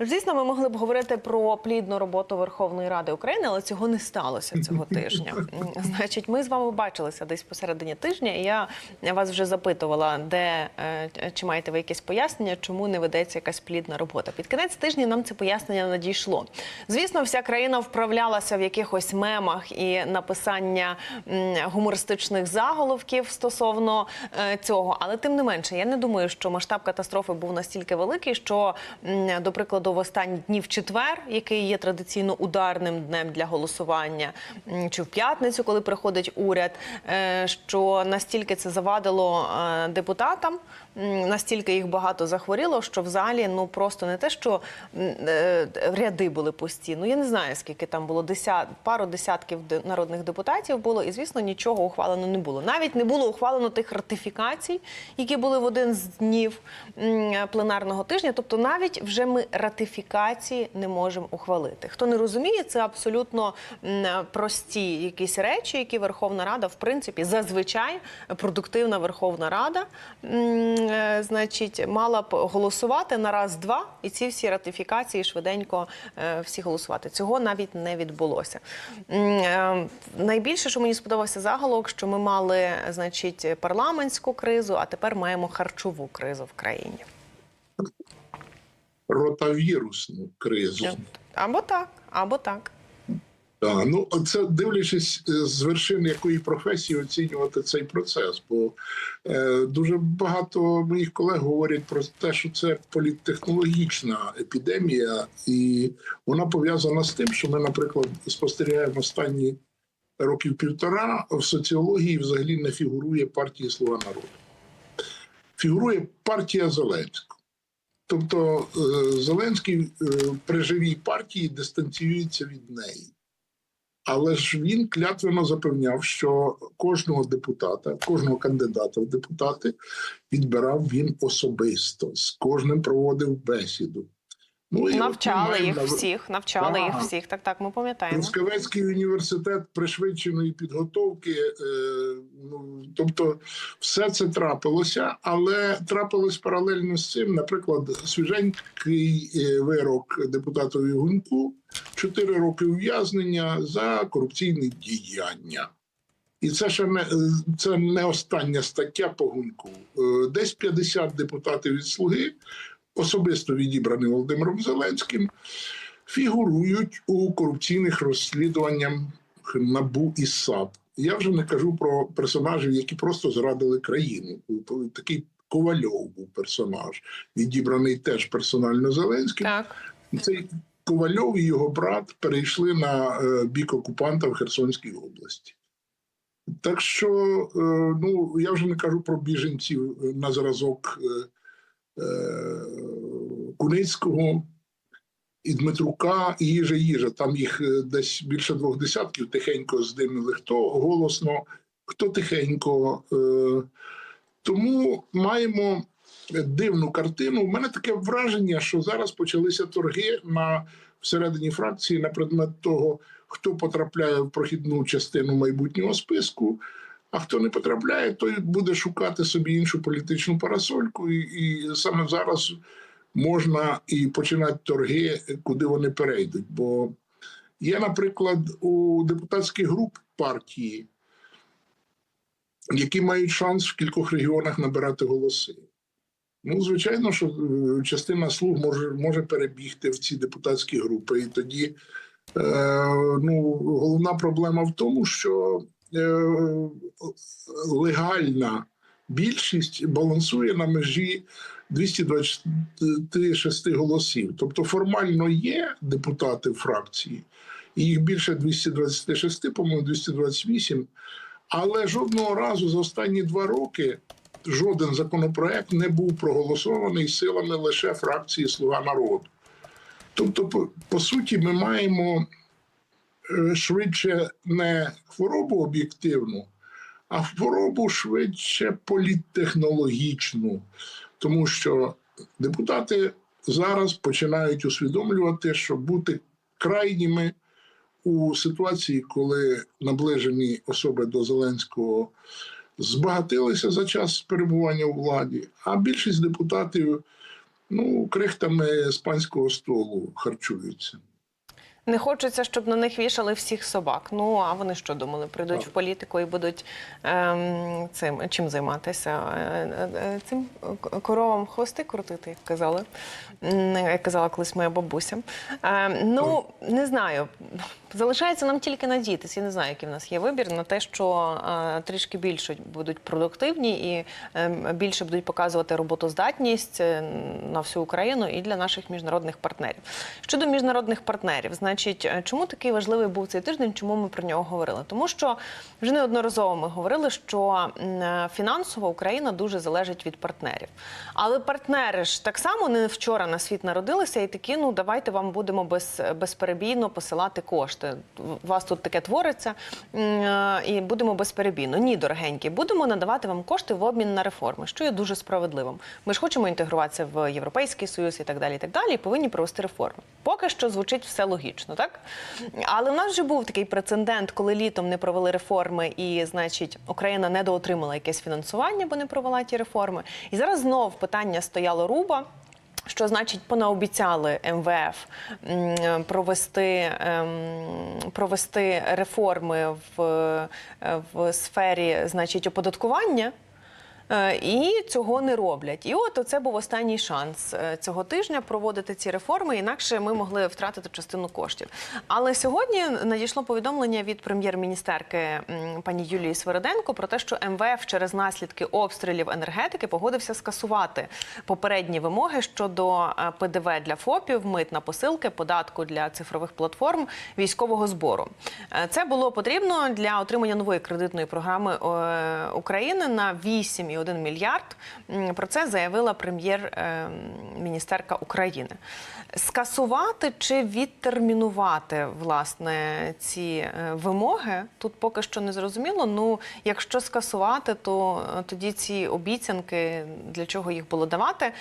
Звісно, ми могли б говорити про плідну роботу Верховної Ради України, але цього не сталося цього тижня. Значить, ми з вами бачилися десь посередині тижня, і я вас вже запитувала, де е, чи маєте ви якесь пояснення, чому не ведеться якась плідна робота. Під кінець тижня нам це пояснення надійшло. Звісно, вся країна вправлялася в якихось мемах і написання гумористичних заголовків стосовно е, цього, але тим не менше, я не думаю, що масштаб катастрофи був настільки великий, що, до прикладу, в останні дні в четвер, який є традиційно ударним днем для голосування, чи в п'ятницю, коли приходить уряд, е, що настільки це завадило е, депутатам, настільки їх багато захворіло, що в залі ну просто не те, що е, ряди були пусті. Ну я не знаю, скільки там було десят, пару десятків народних депутатів було, і звісно, нічого ухвалено не було. Навіть не було ухвалено тих ратифікацій, які були в один з днів пленарного тижня. Тобто, навіть вже ми ратифікації не можемо ухвалити. Хто не розуміє, це абсолютно прості якісь речі, які Верховна Рада, в принципі, зазвичай продуктивна Верховна Рада, е, значить, мала б голосувати на раз-два, і ці всі ратифікації швиденько е, всі голосувати. Цього навіть не відбулося. Е, Найбільше, що мені сподобався заголовок, що ми мали, значить, парламентську кризу, а тепер маємо харчову кризу в країні. Ротавірусну кризу. Або так, або так. Так, ну це дивлячись е, з вершин якої професії оцінювати цей процес, бо е, дуже багато моїх колег говорять про те, що це політтехнологічна епідемія, і вона пов'язана з тим, що ми, наприклад, спостерігаємо останні років півтора в соціології взагалі не фігурує партія Слуга народу. Фігурує партія Зеленського. Тобто е, Зеленський е, при живій партії дистанціюється від неї. Але ж він клятвено запевняв, що кожного депутата, кожного кандидата в депутати відбирав він особисто, з кожним проводив бесіду. Ну, і Навчали їх на- всіх, навчали їх всіх. Так, так, ми пам'ятаємо. Трускавецький університет пришвидшеної підготовки. Е, ну, тобто, все це трапилося, але трапилось паралельно з цим. Наприклад, свіженький е, вирок депутатові Гуньку 4 роки ув'язнення за корупційні діяння. І це ще не це не остання стаття по гуньку. Е, Десь 50 депутатів від слуги, особисто відібрані Володимиром Зеленським, фігурують у корупційних розслідуваннях НАБУ і САП. Я вже не кажу про персонажів, які просто зрадили країну. Такий Ковальов був персонаж, відібраний теж персонально Зеленським. Так. Цей Ковальов і його брат перейшли на е, бік окупанта в Херсонській області. Так що, е, ну я вже не кажу про біженців е, на зразок Куницького і Дмитрука, і їжа їжа. Там їх е, десь більше двох десятків тихенько здимили. Хто голосно, хто тихенько. Е, тому маємо дивну картину. У мене таке враження, що зараз почалися торги на всередині фракції на предмет того, хто потрапляє в прохідну частину майбутнього списку. А хто не потрапляє, той буде шукати собі іншу політичну парасольку, і, і саме зараз можна і починати торги, куди вони перейдуть. Бо є, наприклад, у депутатських груп партії, які мають шанс в кількох регіонах набирати голоси. Ну, звичайно, що е, частина слуг може, може перебігти в ці депутатські групи. І тоді е, ну, головна проблема в тому, що легальна більшість балансує на межі 226 голосів. Тобто формально є депутати фракції, їх більше 226, по-моєму, 228, але жодного разу за останні два роки жоден законопроект не був проголосований силами лише фракції Слуга народу. Тобто, по, по суті, ми маємо е, швидше не хворобу об'єктивну, а хворобу швидше політтехнологічну, тому що депутати зараз починають усвідомлювати, що бути крайніми у ситуації, коли наближені особи до Зеленського збагатилися за час перебування у владі, а більшість депутатів ну, крихтами з панського столу харчуються. Не хочеться, щоб на них вішали всіх собак. Ну а вони що думали? Прийдуть Так. в політику і будуть ем, цим чим займатися? Е, е, е, Цим коровам хвости крутити, як казали. Як казала колись моя бабуся. Е, ну не знаю. Залишається нам тільки надіятися. Я не знаю, який в нас є вибір на те, що е, трішки більше будуть продуктивні і е, більше будуть показувати роботоздатність на всю Україну і для наших міжнародних партнерів. Щодо міжнародних партнерів, значить, е, чому такий важливий був цей тиждень? Чому ми про нього говорили? Тому що вже неодноразово ми говорили, що е, фінансово Україна дуже залежить від партнерів. Але партнери ж так само не вчора на світ народилися і такі, ну давайте вам будемо без, безперебійно посилати кошти. У вас тут таке твориться, е, і будемо безперебійно. Ні, дорогенькі, будемо надавати вам кошти в обмін на реформи, що є дуже справедливим. Ми ж хочемо інтегруватися в Європейський Союз і так далі. І так далі, і повинні провести реформи. Поки що звучить все логічно, так? Але в нас вже був такий прецедент, коли літом не провели реформи, і, значить, Україна недоотримала якесь фінансування, бо не провела ті реформи. І зараз знов питання стояло руба. Що значить понаобіцяли МВФ провести, ем, провести реформи в, е, в сфері значить, оподаткування? Е, І цього не роблять. І от це був останній шанс е, цього тижня проводити ці реформи, інакше ми могли втратити частину коштів. Але сьогодні надійшло повідомлення від прем'єр-міністерки пані Юлії Свериденко про те, що МВФ через наслідки обстрілів енергетики погодився скасувати попередні вимоги щодо е, ПДВ для ФОПів, мит на посилки, податку для цифрових платформ, військового збору. Це було потрібно для отримання нової кредитної програми України на 8,1 мільярд. Про це заявила прем'єр-міністерка України. Скасувати чи відтермінувати власне ці е, вимоги тут поки що не зрозуміло. Ну, якщо скасувати, то е, тоді ці обіцянки для чого їх було давати.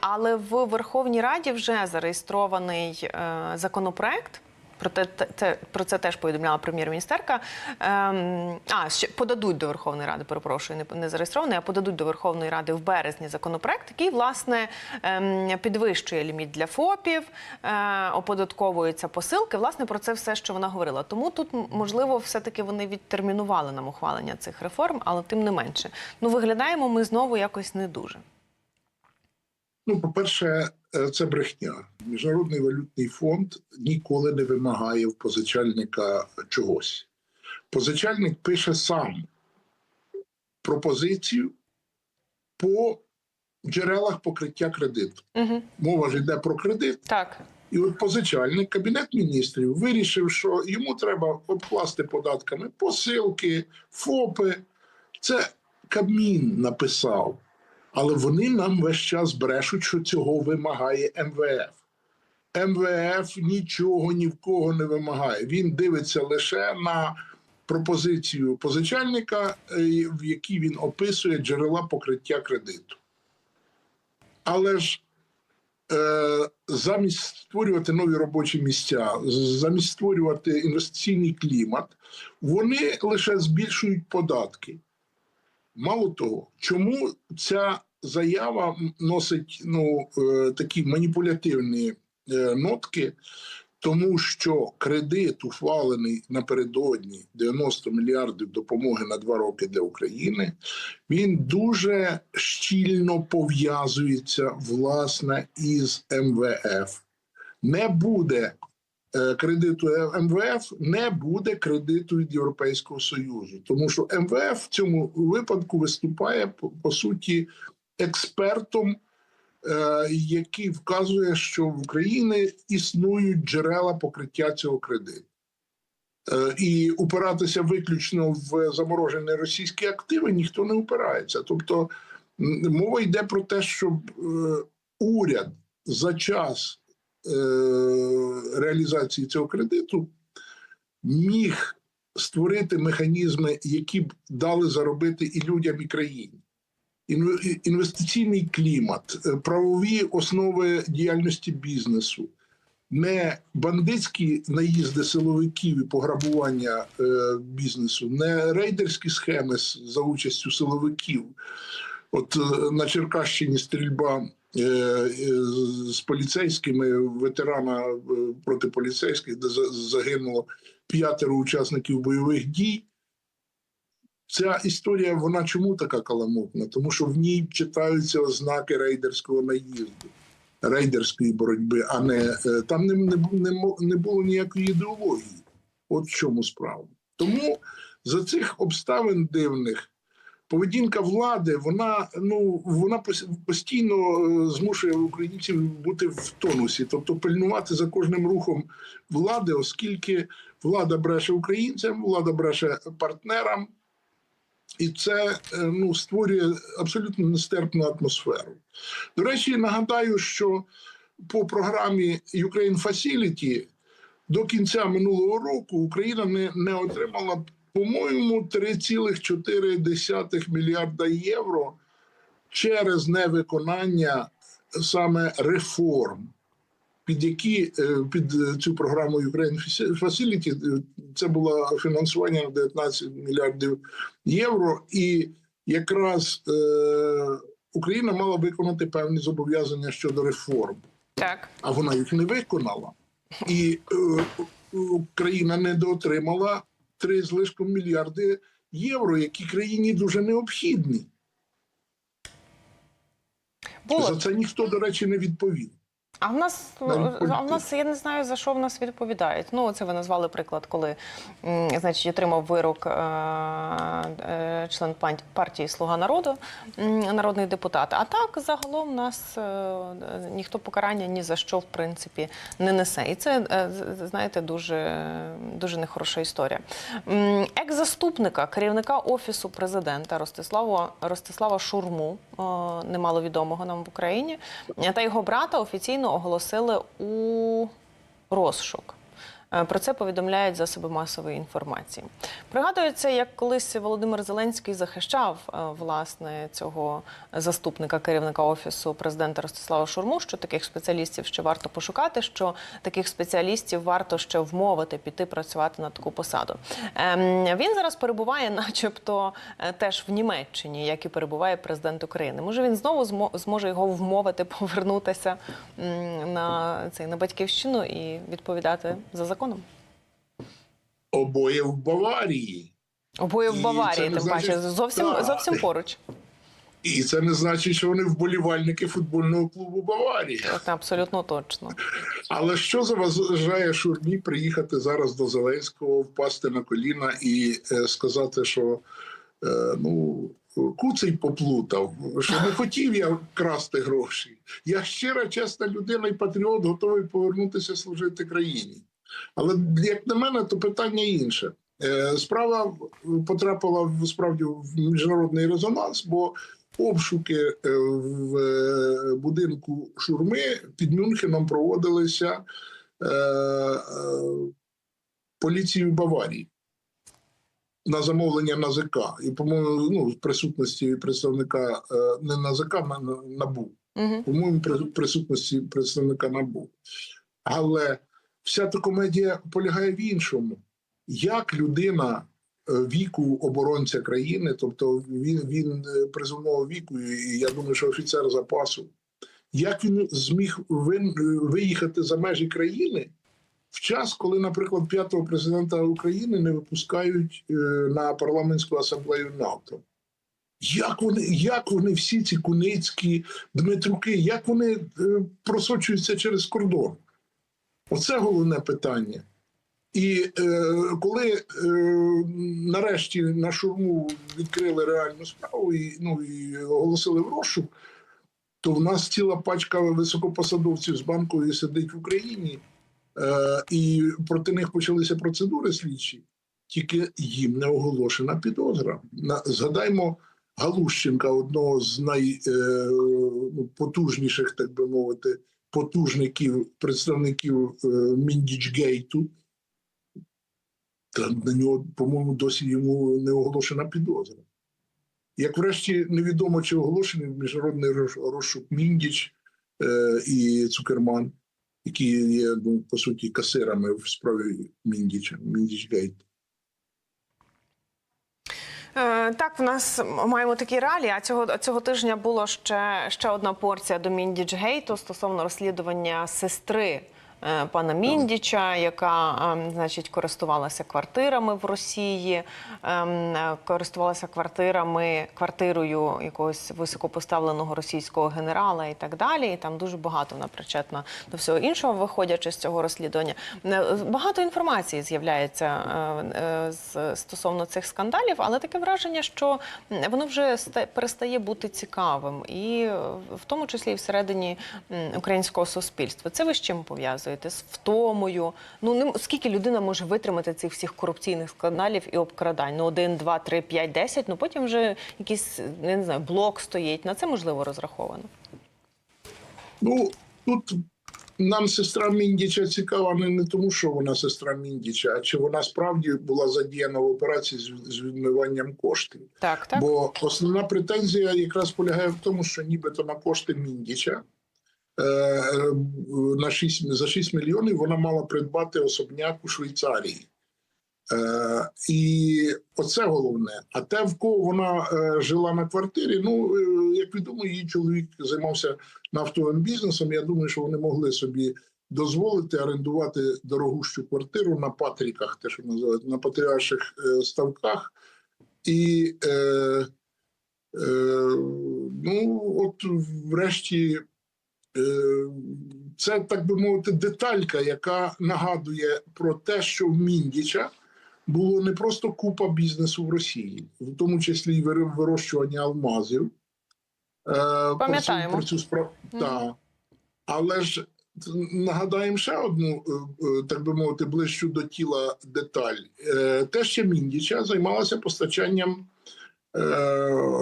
Але в Верховній Раді вже зареєстрований е, законопроект. Про те, те- про це теж повідомляла прем'єр-міністерка. Ем, а ще подадуть до Верховної Ради, перепрошую, не, не зареєстрований, а подадуть до Верховної Ради в березні законопроект, який власне ем, підвищує ліміт для ФОПів, е, оподатковуються посилки. Власне про це все, що вона говорила. Тому тут можливо, все-таки вони відтермінували нам ухвалення цих реформ, але тим не менше. Ну виглядаємо ми знову якось не дуже. Ну, по-перше, е, це брехня. Міжнародний валютний фонд ніколи не вимагає в позичальника чогось. Позичальник пише сам пропозицію по джерелах покриття кредиту. Угу. Мова ж йде про кредит. Так. І от позичальник, кабінет міністрів вирішив, що йому треба обкласти податками посилки, ФОПи. Це Кабмін написав. Але вони нам весь час брешуть, що цього вимагає МВФ. МВФ нічого ні в кого не вимагає. Він дивиться лише на пропозицію позичальника, е, в якій він описує джерела покриття кредиту. Але ж е, замість створювати нові робочі місця, замість створювати інвестиційний клімат, вони лише збільшують податки. Мало того, чому ця заява носить ну, е, такі маніпулятивні е, нотки, тому що кредит, ухвалений напередодні 90 мільярдів допомоги на два роки для України, він дуже щільно пов'язується власне із МВФ. Не буде е, кредиту МВФ, не буде кредиту від Європейського Союзу, тому що МВФ в цьому випадку виступає по суті експертом, е, який вказує, що в Україні існують джерела покриття цього кредиту. Е, І упиратися виключно в заморожені російські активи ніхто не упирається. Тобто мова йде про те, щоб е, уряд за час реалізації цього кредиту міг створити механізми, які б дали заробити і людям, і країні. Інвестиційний клімат, е, правові основи діяльності бізнесу, не бандитські наїзди силовиків і пограбування е, бізнесу, не рейдерські схеми за участю силовиків. От е, на Черкащині стрільба з поліцейськими ветерана проти поліцейських, де за- загинуло п'ятеро учасників бойових дій. Ця історія, вона чому така каламутна? Тому що в ній читаються ознаки рейдерського наїзду, рейдерської боротьби, а не е, там не, не, не, було ніякої ідеології. От в чому справа. Тому за цих обставин дивних поведінка влади, вона ну вона постійно е, змушує українців бути в тонусі, тобто пильнувати за кожним рухом влади, оскільки влада бреше українцям, влада бреше партнерам, і це е, ну створює абсолютно нестерпну атмосферу. До речі, нагадаю, що по програмі Ukraine Facility до кінця минулого року Україна не, не отримала, по-моєму, 3,4 мільярда євро через невиконання саме реформ. Під які е, під цю програму Ukraine Facility е, це було фінансування на 19 мільярдів євро, і якраз е, Україна мала виконати певні зобов'язання щодо реформ Так. а вона їх не виконала. І е, Україна недоотримала 3 з лишком мільярди євро, які країні дуже необхідні. Було. За це ніхто, до речі, не відповів. А в нас а в нас я не знаю за що в нас відповідають. Ну це ви назвали приклад, коли значить отримав вирок е, е, член партії Слуга народу, народний депутат. А так загалом нас е, ніхто покарання ні за що в принципі не несе. І це е, знаєте дуже дуже нехороша історія. Екс-заступника керівника офісу президента Ростислава Ростислава Шурму, е, немало відомого нам в Україні, е, та його брата офіційно оголосили у розшук. Е, Про це повідомляють засоби масової інформації. Пригадується, як колись Володимир Зеленський захищав е, власне цього заступника керівника офісу президента Ростислава Шурму, що таких спеціалістів ще варто пошукати, що таких спеціалістів варто ще вмовити піти працювати на таку посаду. Ем, Він зараз перебуває, начебто, е, теж в Німеччині, як і перебуває президент України. Може, він знову змо- зможе його вмовити повернутися на цей на батьківщину і відповідати за законом. Обоє в Баварії. Обоє в Баварії, тим значить- паче, зовсім Так. зовсім поруч. І це не значить, що вони вболівальники футбольного клубу Баварія. Це абсолютно точно. Але що заважає Шурмі приїхати зараз до Зеленського, впасти на коліна і е, сказати, що е, ну. Куций поплутав, що не хотів я красти гроші. Я щира, чесна людина і патріот, готовий повернутися служити країні. Але як на мене, то питання інше. Е, Справа потрапила справді в міжнародний резонанс, бо обшуки е, в е, будинку Шурми під Мюнхеном проводилися поліцією Баварії на замовлення НАЗК. І, по-моєму, ну, в присутності представника не НАЗК, на на- НАБУ. Угу. По-моєму, присутності представника НАБУ. Але вся та комедія полягає в іншому. Як людина е, віку оборонця країни, тобто він, він е, призовного віку, і я думаю, що офіцер запасу, як він зміг виїхати за межі країни в час, коли, наприклад, п'ятого президента України не випускають е, на парламентську асамблею НАТО? Як вони, як вони всі ці куницькі Дмитруки, як вони е, просочуються через кордон? Оце головне питання. І е, коли е, нарешті на шурму відкрили реальну справу і, ну, і оголосили в розшук, то в нас ціла пачка високопосадовців з банкою сидить в Україні, е, і проти них почалися процедури слідчі, тільки їм не оголошена підозра. На, згадаймо Галущенка, одного з найпотужніших, так би мовити, потужників, представників е, Міндічгейту. Та на нього, по-моєму, досі йому не оголошена підозра. Як врешті невідомо, чи оголошений міжнародний розшук Міндіч е, і Цукерман, які є, ну, по суті, касирами в справі Міндіча, Міндічгейт. Е, Так, в нас маємо такі реалії. А цього цього тижня було ще, ще одна порція до Міндічгейту стосовно розслідування сестри. Е, Пана Міндіча, яка ем, значить користувалася квартирами в Росії, ем, е, користувалася квартирами, квартирою якогось високопоставленого російського генерала і так далі. І там дуже багато вона причетна до всього іншого, виходячи з цього розслідування. Е, Багато інформації з'являється стосовно цих скандалів, але таке враження, що воно вже ста- перестає бути цікавим, і в тому числі і всередині українського суспільства. Це ви з чим пов'язуєте? З втомою? Ну не скільки людина може витримати цих всіх корупційних скандалів і обкрадань? Ну один, два, три, п'ять, десять. Ну потім вже якийсь я не знаю, блок стоїть. На це можливо розраховано. Ну, тут нам сестра Міндіча цікава не, не тому, що вона сестра Міндіча, а чи вона справді була задіяна в операції з, з відмиванням коштів. Так, так. Бо основна претензія якраз полягає в тому, що нібито на кошти Міндіча на 6, за 6 мільйонів вона мала придбати особняк у Швейцарії. Е, і оце головне. А те, в кого вона е, жила на квартирі, ну е, як відомо, її чоловік займався нафтовим бізнесом. Я думаю, що вони могли собі дозволити орендувати дорогущу квартиру на патріках, те, що називають, на патріарших е, ставках. І е, е, ну, от врешті, е, це так би мовити, деталька, яка нагадує про те, що в Міндіча було не просто купа бізнесу в Росії, в тому числі і вирощування алмазів. Е, Пам'ятаємо. Про цю справу. Мгм. Так. Але ж нагадаємо ще одну, е, е, так би мовити, ближчу до тіла деталь. Е, Те, що Міндіча займалася постачанням е,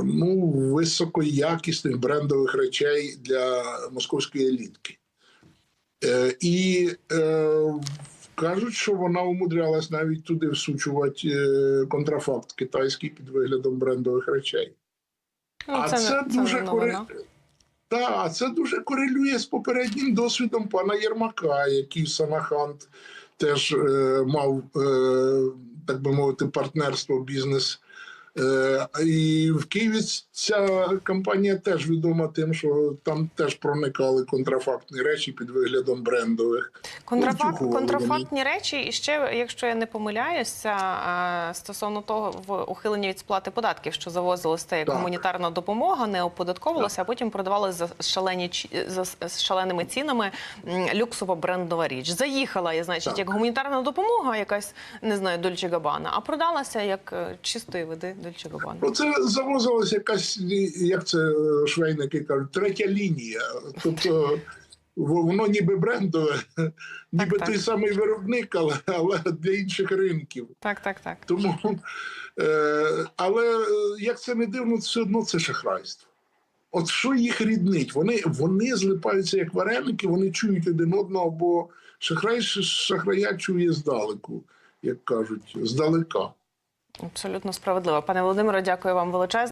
ну, високоякісних брендових речей для московської елітки. Е, І е, кажуть, що вона умудрялась навіть туди всучувати е, контрафакт китайський під виглядом брендових речей. Ну, а це, це, дуже не кори... це дуже корелює з попереднім досвідом пана Єрмака, який в Санахант теж е, мав, е, так би мовити, партнерство бізнес. Е, і в Києві ця компанія теж відома тим, що там теж проникали контрафактні речі під виглядом брендових. Контрафакт, контрафактні речі, і ще, якщо я не помиляюся, е, стосовно того в ухиленні від сплати податків, що завозилася як Так. гуманітарна допомога, не оподатковувалася, а потім продавалася за шалені за шаленими цінами люксова брендова річ. Заїхала, я значить, Так. як гуманітарна допомога, якась не знаю, Дольче Габана, а продалася як е, чистої води Дольче Габана. Ну, це завозилась якась, як це е, швейники кажуть, третя лінія. Тобто воно ніби брендове, ніби так. той самий виробник, але, але для інших ринків. Так, так, так. Тому, е, але е, як це не дивно, все одно це шахрайство. От що їх ріднить? Вони, вони злипаються як вареники, вони чують один одного, бо шахрай шахрая чує здалеку, як кажуть, здалека. Абсолютно справедливо. Пане Володимире, дякую вам величезно.